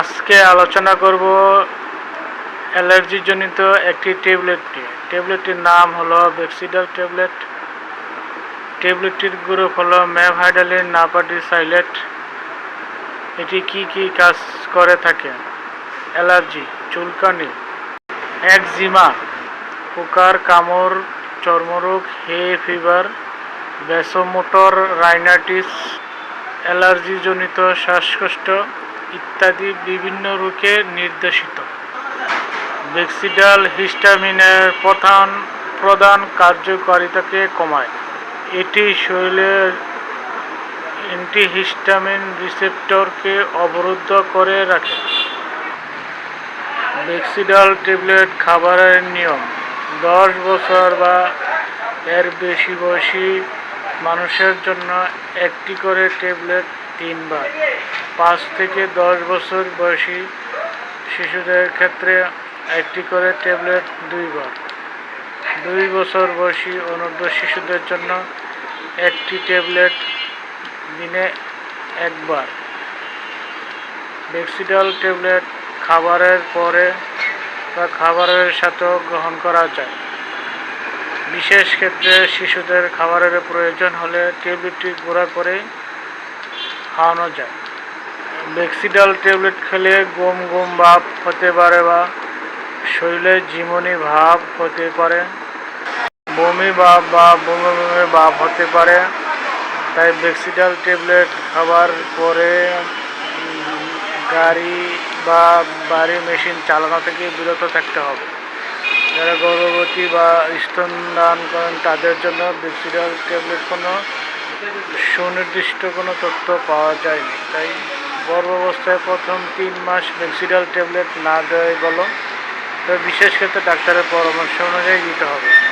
আজকে আলোচনা করব অ্যালার্জিজনিত একটি ট্যাবলেট নিয়ে ট্যাবলেটটির নাম হলো বেক্সিডাল ট্যাবলেট। ট্যাবলেটটির গ্রুপ হলো ম্যাভহাইডালিন নাপাডিসাইলেট। এটি কি কি কাজ করে থাকে? অ্যালার্জি, চুলকানি, একজিমা, পোকার কামড়, চর্মরোগ, হে ফিভার ব্যাসোমোটর রাইনাইটিস, অ্যালার্জিজনিত শ্বাসকষ্ট ইত্যাদি বিভিন্ন রোগে নির্দেশিত। বেক্সিডাল হিস্টামিনের প্রধান প্রধান কার্যকারিতাকে কমায়। এটি শরীরের অ্যান্টিহিস্টামিন রিসেপ্টরকে অবরুদ্ধ করে রাখে। বেক্সিডাল ট্যাবলেট খাবারের নিয়ম। দশ বছর বা এর বেশি বয়সী মানুষের জন্য একটি করে ট্যাবলেট তিনবার। পাঁচ থেকে দশ বছর বয়সী শিশুদের ক্ষেত্রে একটি করে ট্যাবলেট দুইবার। দুই বছর বয়সী অনূর্ধ্ব শিশুদের জন্য একটি ট্যাবলেট দিনে একবার। বেক্সিডাল ট্যাবলেট খাবারের পরে বা খাবারের সাথেও গ্রহণ করা যায়। বিশেষ ক্ষেত্রে শিশুদের খাবারের প্রয়োজন হলে ট্যাবলেটটি গুঁড়া করে খাওয়ানো যায়। বেক্সিডাল ট্যাবলেট খেলে গম গম ভাব হতে পারে বা শরীরে জীবনী ভাব হতে পারে। বমি ভাব বা বমি বমি ভাব হতে পারে। তাই বেক্সিডাল ট্যাবলেট খাবার পরে গাড়ি বা বাড়ি মেশিন চালানো থেকে বিরত থাকতে হবে। যারা গর্ভবতী বা স্তন দান করেন, তাদের জন্য বেক্সিডাল ট্যাবলেট কোনো সুনির্দিষ্ট কোনো তথ্য পাওয়া যায়নি, তাই গর্ভাবস্থায় প্রথম তিন মাস ম্যাক্সিডাল ট্যাবলেট না দেওয়াই বলো তবে বিশেষ ক্ষেত্রে ডাক্তারের পরামর্শ অনুযায়ী দিতে হবে।